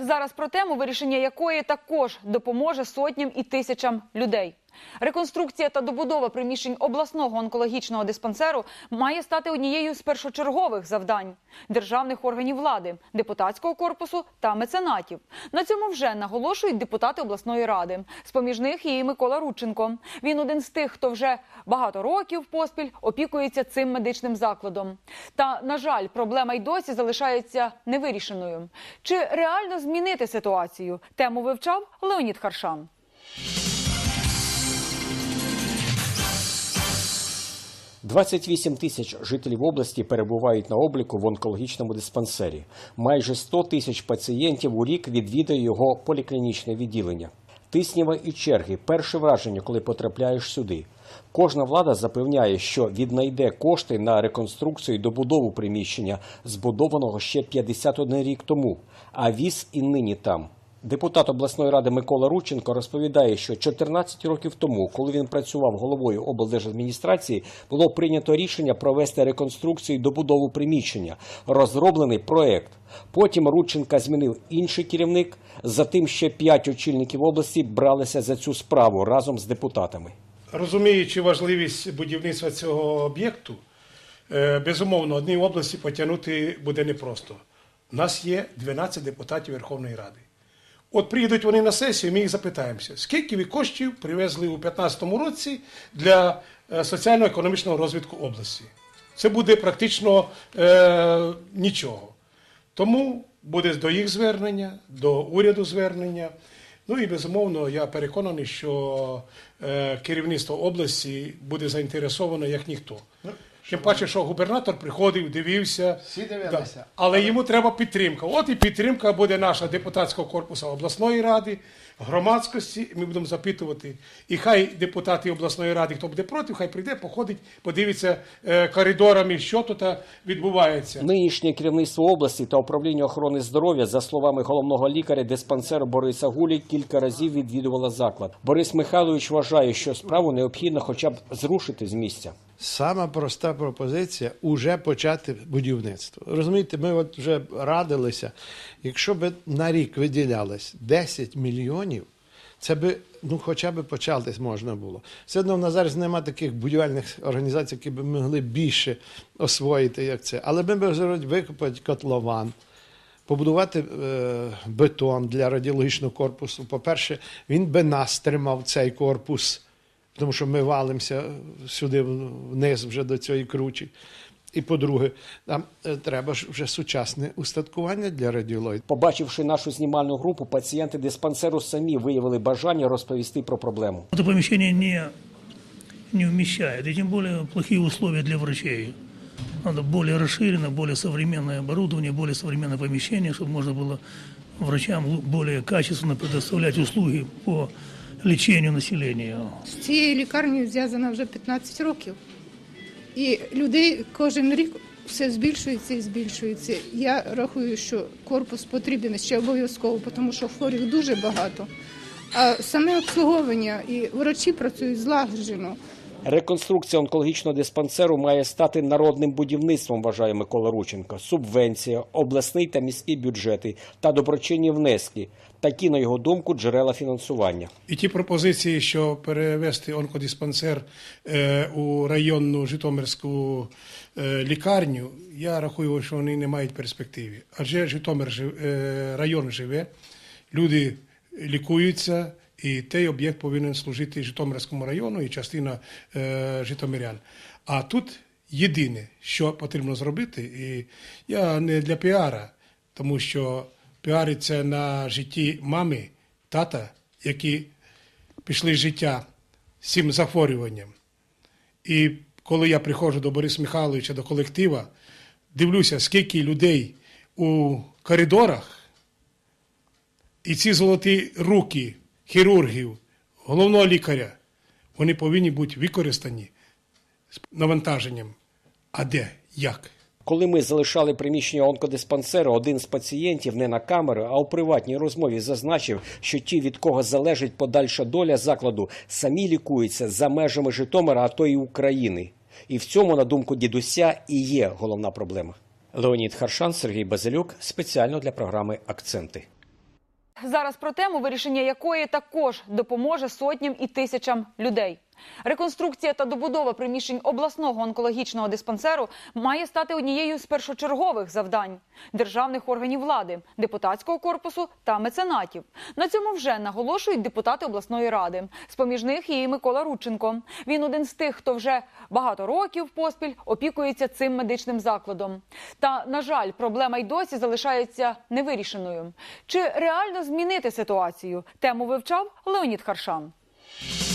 Зараз про тему, вирішення якої також допоможе сотням і тисячам людей. Реконструкція та добудова приміщень обласного онкологічного диспансеру має стати однією з першочергових завдань державних органів влади, депутатського корпусу та меценатів. На цьому вже наголошують депутати обласної ради. З поміж них і Микола Рудченко. Він один з тих, хто вже багато років поспіль опікується цим медичним закладом. Та на жаль, проблема й досі залишається невирішеною. Чи реально змінити ситуацію? Тему вивчав Леонід Харшан. – 28 тисяч жителів області перебувають на обліку в онкологічному диспансері. Майже 100 тисяч пацієнтів у рік відвідує його поліклінічне відділення. Тисніва і черги перше враження, коли потрапляєш сюди. Кожна влада запевняє, що віднайде кошти на реконструкцію і добудову приміщення, збудованого ще 51 рік тому, а віз і нині там. Депутат обласної ради Микола Рудченко розповідає, що 14 років тому, коли він працював головою облдержадміністрації, було прийнято рішення провести реконструкцію і добудову приміщення, розроблений проект. Потім Рудченка змінив інший керівник. Затим ще п'ять очільників області бралися за цю справу разом з депутатами. Розуміючи важливість будівництва цього об'єкту, е, безумовно, одній області потягнути буде непросто. У нас є 12 депутатів Верховної Ради. От приїдуть вони на сесію, ми їх запитаємося, скільки ви коштів привезли у 2015 році для е, соціально-економічного розвитку області. Це буде практично е, нічого. Тому буде до їх звернення, до уряду звернення. Ну і безумовно, я переконаний, що е, керівництво області буде заінтересовано як ніхто. Тим паче, що губернатор приходив, дивився. Всі дивилися. Да. Але йому треба підтримка. От і підтримка буде наша депутатського корпусу обласної ради, громадськості. Ми будемо запитувати. І хай депутати обласної ради, хто буде проти, хай прийде, походить, подивиться е, коридорами, що тут е, відбувається. Нинішнє керівництво області та управління охорони здоров'я, за словами головного лікаря диспансеру Бориса Гулі, кілька разів відвідувало заклад. Борис Михайлович вважає, що справу необхідно хоча б зрушити з місця. Сама проста пропозиція уже почати будівництво. Розумієте, ми от вже радилися, якщо б на рік виділялось 10 мільйонів, це би ну, хоча б початись можна було. Все одно в нас зараз немає таких будівельних організацій, які б могли більше освоїти, як це. Але ми б викопати котлован, побудувати е, бетон для радіологічного корпусу. По-перше, він би нас тримав цей корпус, тому що ми валимося сюди вниз вже до цієї кручі. І по-друге, нам е, треба ж вже сучасне устаткування для радіології. Побачивши нашу знімальну групу, пацієнти диспансеру самі виявили бажання розповісти про проблему. Это помещение не, не вмещает, и тем более плохие условия для врачей. Надо более расширено, более современное оборудование, более современное помещение, чтобы можно было врачам лу- более качественно предоставлять услуги по лечению населения. З цією лікарнею зв'язана вже 15 років. І людей кожен рік все збільшується і збільшується. Я рахую, що корпус потрібен ще обов'язково, тому що хворих дуже багато. А саме обслуговування і врачі працюють злагоджено. Реконструкція онкологічного диспансеру має стати народним будівництвом, вважає Микола Рученко. Субвенція, обласний та міські бюджети та доброчинні внески. Такі, на його думку, джерела фінансування. І ті пропозиції, що перевести онкодиспансер е, у районну Житомирську е, лікарню, я рахую, що вони не мають перспективи. Адже Житомир е, район живе, люди лікуються, і той об'єкт повинен служити Житомирському району і частина е, житомирян. А тут єдине, що потрібно зробити, і я не для піара, тому що піариться на житті мами, тата, які пішли з життя з цим захворюванням. І коли я приходжу до Бориса Михайловича, до колектива, дивлюся, скільки людей у коридорах, і ці золоті руки хірургів, головного лікаря, вони повинні бути використані з навантаженням. А де? Як? Коли ми залишали приміщення онкодиспансеру, один з пацієнтів не на камеру, а у приватній розмові зазначив, що ті, від кого залежить подальша доля закладу, самі лікуються за межами Житомира, а то й України. І в цьому, на думку дідуся, і є головна проблема. Леонід Харшан, Сергій Базилюк спеціально для програми Акценти. Зараз про тему, вирішення якої також допоможе сотням і тисячам людей. Реконструкція та добудова приміщень обласного онкологічного диспансеру має стати однією з першочергових завдань державних органів влади, депутатського корпусу та меценатів. На цьому вже наголошують депутати обласної ради. З поміж них і Микола Рудченко. Він один з тих, хто вже багато років поспіль опікується цим медичним закладом. Та на жаль, проблема й досі залишається невирішеною. Чи реально змінити ситуацію? Тему вивчав Леонід Харшан. –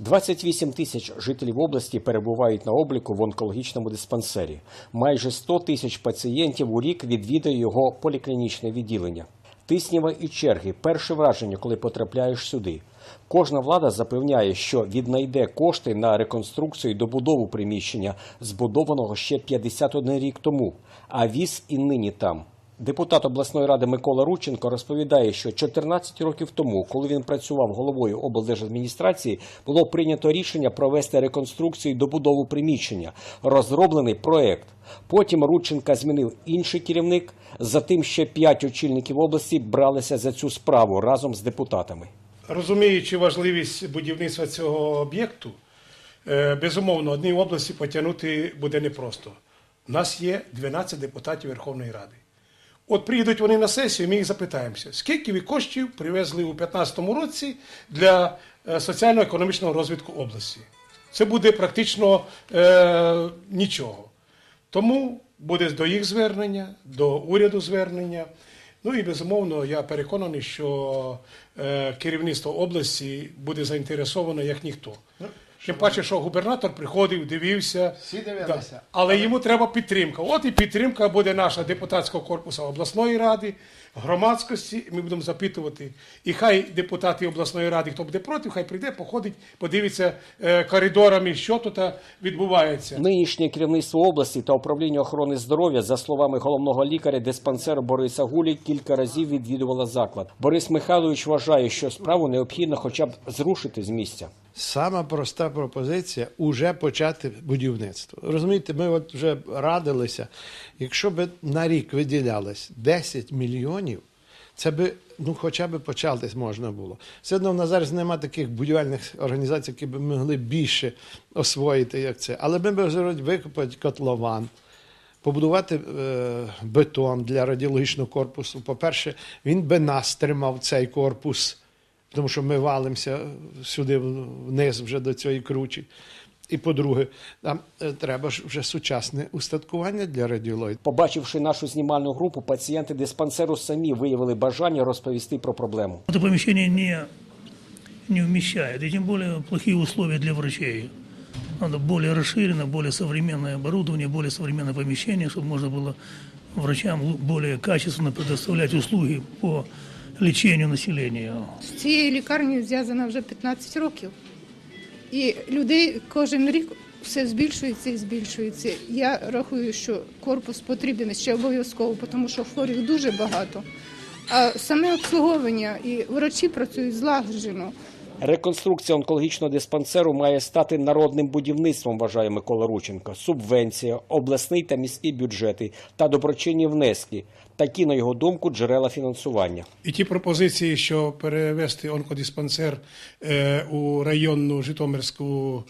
28 тисяч жителів області перебувають на обліку в онкологічному диспансері. Майже 100 тисяч пацієнтів у рік відвідує його поліклінічне відділення. Тисніва і черги перше враження, коли потрапляєш сюди. Кожна влада запевняє, що віднайде кошти на реконструкцію і добудову приміщення, збудованого ще 51 рік тому, а віз і нині там. Депутат обласної ради Микола Рудченко розповідає, що 14 років тому, коли він працював головою облдержадміністрації, було прийнято рішення провести реконструкцію і добудову приміщення, розроблений проект. Потім Рудченка змінив інший керівник. Затим ще п'ять очільників області бралися за цю справу разом з депутатами. Розуміючи важливість будівництва цього об'єкту, е, безумовно, одній області потягнути буде непросто. У нас є 12 депутатів Верховної Ради. От приїдуть вони на сесію, ми їх запитаємося, скільки ви коштів привезли у 2015 році для е, соціально-економічного розвитку області. Це буде практично е, нічого. Тому буде до їх звернення, до уряду звернення. Ну і безумовно, я переконаний, що е, керівництво області буде заінтересовано як ніхто. Тим паче, що губернатор приходив, дивився. Всі дивилися. Да. Але йому треба підтримка. От і підтримка буде наша депутатського корпусу обласної ради, громадськості. Ми будемо запитувати. І хай депутати обласної ради, хто буде проти, хай прийде, походить, подивиться е, коридорами, що тут е, відбувається. Нинішнє керівництво області та управління охорони здоров'я, за словами головного лікаря диспансеру Бориса Гулі, кілька разів відвідувало заклад. Борис Михайлович вважає, що справу необхідно хоча б зрушити з місця. Сама проста пропозиція уже почати будівництво. Розумієте, ми от вже радилися, якщо б на рік виділялось 10 мільйонів, це би ну, хоча б початись можна було. Все одно в нас зараз немає таких будівельних організацій, які б могли більше освоїти, як це. Але ми б викопати котлован. Побудувати е, бетон для радіологічного корпусу. По-перше, він би нас тримав цей корпус, тому що ми валимося сюди вниз вже до цієї кручі. І по-друге, нам е, треба ж вже сучасне устаткування для радіології. Побачивши нашу знімальну групу, пацієнти диспансеру самі виявили бажання розповісти про проблему. Это помещение не, не вмещает, и тем более плохие условия для врачей. Надо более расширено, более современное оборудование, более современное помещение, чтобы можно было врачам лу- более качественно предоставлять услуги по лечению населения. З цією лікарнею зв'язана вже 15 років. І людей кожен рік все збільшується і збільшується. Я рахую, що корпус потрібен ще обов'язково, тому що хворих дуже багато. А саме обслуговування і врачі працюють злагоджено. Реконструкція онкологічного диспансеру має стати народним будівництвом, вважає Микола Рученко. Субвенція, обласний та міські бюджети та доброчинні внески. Такі, на його думку, джерела фінансування. І ті пропозиції, що перевести онкодиспансер е, у районну Житомирську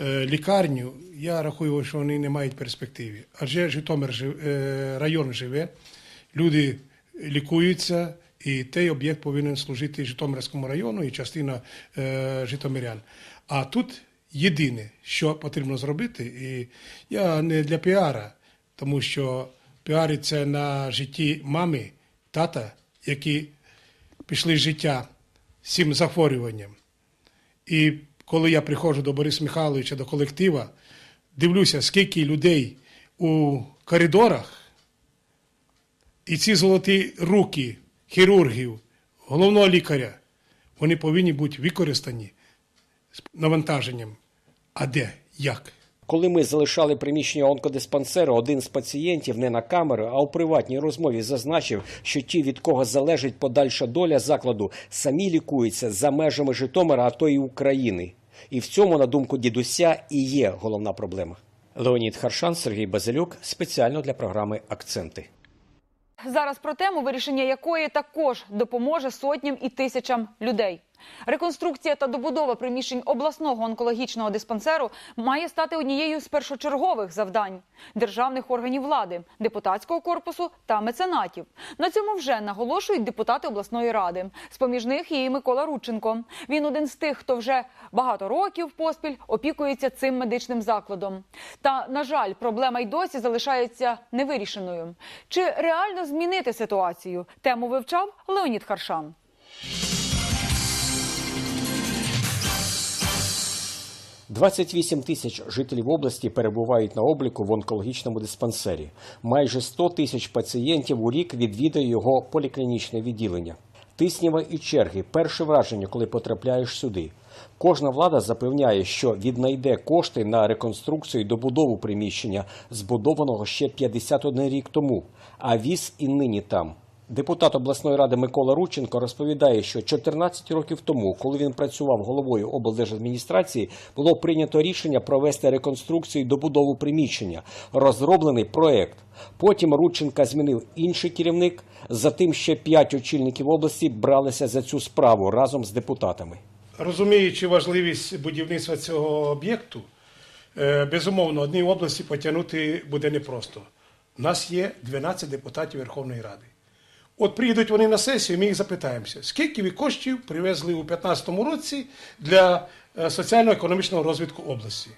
е, лікарню, я рахую, що вони не мають перспективи. Адже Житомир е, район живе, люди лікуються, і той об'єкт повинен служити Житомирському району і частина житомирян. А тут єдине, що потрібно зробити, і я не для піара, тому що піариться на житті мами, тата, які пішли з життя з цим захворюванням. І коли я приходжу до Бориса Михайловича, до колектива, дивлюся, скільки людей у коридорах, і ці золоті руки хірургів, головного лікаря, вони повинні бути використані з навантаженням. А де? Як? Коли ми залишали приміщення онкодиспансеру, один з пацієнтів не на камеру, а у приватній розмові зазначив, що ті, від кого залежить подальша доля закладу, самі лікуються за межами Житомира, а то й України. І в цьому, на думку дідуся, і є головна проблема. Леонід Харшан, Сергій Базилюк спеціально для програми Акценти. Зараз про тему, вирішення якої також допоможе сотням і тисячам людей. Реконструкція та добудова приміщень обласного онкологічного диспансеру має стати однією з першочергових завдань державних органів влади, депутатського корпусу та меценатів. На цьому вже наголошують депутати обласної ради. З поміж них і Микола Рудченко. Він один з тих, хто вже багато років поспіль опікується цим медичним закладом. Та на жаль, проблема й досі залишається невирішеною. Чи реально змінити ситуацію? Тему вивчав Леонід Харшан. – 28 тисяч жителів області перебувають на обліку в онкологічному диспансері. Майже 100 тисяч пацієнтів у рік відвідує його поліклінічне відділення. Тисніва і черги перше враження, коли потрапляєш сюди. Кожна влада запевняє, що віднайде кошти на реконструкцію і добудову приміщення, збудованого ще 51 рік тому, а віз і нині там. Депутат обласної ради Микола Рученко розповідає, що 14 років тому, коли він працював головою облдержадміністрації, було прийнято рішення провести реконструкцію і добудову приміщення, розроблений проект. Потім Рученка змінив інший керівник. Затим ще п'ять очільників області бралися за цю справу разом з депутатами. Розуміючи важливість будівництва цього об'єкту, е, безумовно, одній області потягнути буде непросто. У нас є 12 депутатів Верховної Ради. От приїдуть вони на сесію, ми їх запитаємося, скільки ви коштів привезли у 2015 році для е, соціально-економічного розвитку області.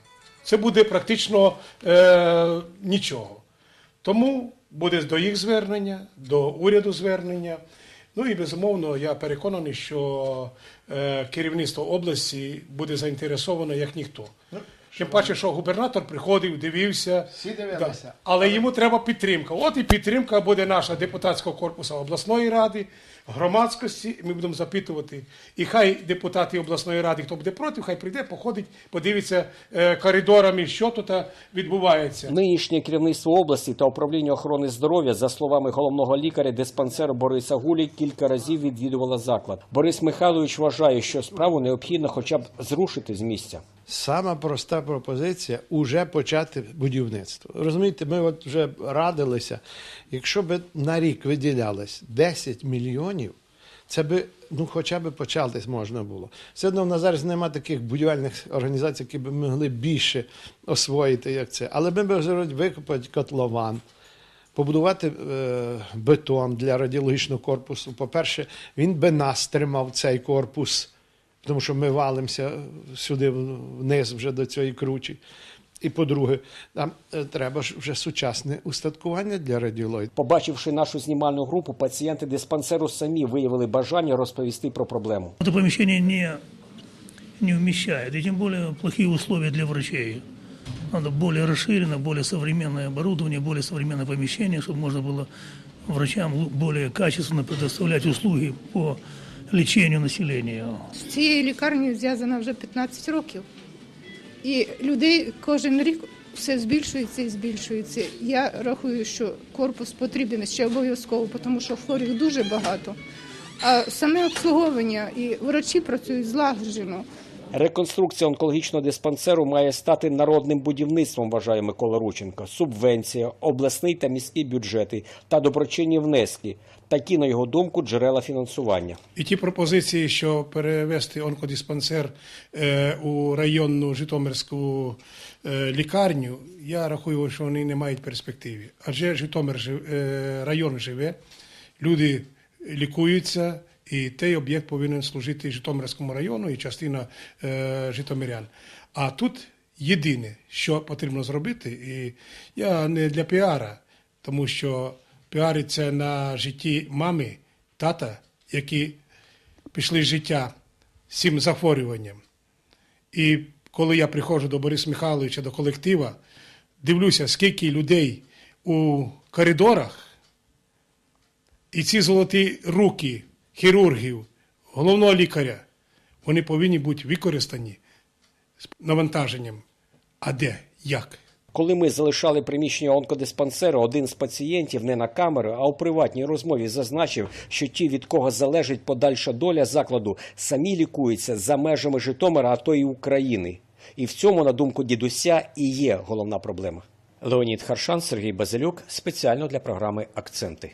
Це буде практично е, нічого. Тому буде до їх звернення, до уряду звернення. Ну і безумовно, я переконаний, що е, керівництво області буде заінтересовано як ніхто. Тим паче, що губернатор приходив, дивився. Всі дивилися. Да. Але йому треба підтримка. От і підтримка буде наша депутатського корпусу обласної ради, громадськості. Ми будемо запитувати. І хай депутати обласної ради, хто буде проти, хай прийде, походить, подивиться е, коридорами, що тут е, відбувається. Нинішнє керівництво області та управління охорони здоров'я, за словами головного лікаря диспансеру Бориса Гулі, кілька разів відвідувало заклад. Борис Михайлович вважає, що справу необхідно хоча б зрушити з місця. Сама проста пропозиція уже почати будівництво. Розумієте, ми от вже радилися, якщо б на рік виділялось 10 мільйонів, це би ну, хоча б початись можна було. Все одно в нас зараз немає таких будівельних організацій, які б могли більше освоїти, як це. Але ми б викопати котлован. Побудувати е, бетон для радіологічного корпусу. По-перше, він би нас тримав цей корпус, тому що ми валимося сюди вниз вже до цієї кручі. І по-друге, нам е, треба ж вже сучасне устаткування для радіології. Побачивши нашу знімальну групу, пацієнти диспансеру самі виявили бажання розповісти про проблему. Это помещение не, не вмещает, и тем более плохие условия для врачей. Надо более расширено, более современное оборудование, более современное помещение, чтобы можно было врачам лу- более качественно предоставлять услуги по лечению населения. З цією лікарнею зв'язана вже 15 років. І людей кожен рік все збільшується і збільшується. Я рахую, що корпус потрібен ще обов'язково, тому що хворих дуже багато. А саме обслуговування і врачі працюють злагоджено. Реконструкція онкологічного диспансеру має стати народним будівництвом, вважає Микола Рученко. Субвенція, обласний та міські бюджети та доброчинні внески. Такі, на його думку, джерела фінансування. І ті пропозиції, що перевести онкодиспансер е, у районну Житомирську е, лікарню, я рахую, що вони не мають перспективи. Адже Житомир е, район живе, люди лікуються, і той об'єкт повинен служити Житомирському району і частина е, житомирян. А тут єдине, що потрібно зробити, і я не для піара, тому що піариться на житті мами, тата, які пішли з життя цим захворюванням. І коли я приходжу до Бориса Михайловича, до колектива, дивлюся, скільки людей у коридорах, і ці золоті руки хірургів, головного лікаря, вони повинні бути використані з навантаженням. А де? Як? Коли ми залишали приміщення онкодиспансеру, один з пацієнтів не на камеру, а у приватній розмові зазначив, що ті, від кого залежить подальша доля закладу, самі лікуються за межами Житомира, а то й України. І в цьому, на думку дідуся, і є головна проблема. Леонід Харшан, Сергій Базилюк спеціально для програми Акценти.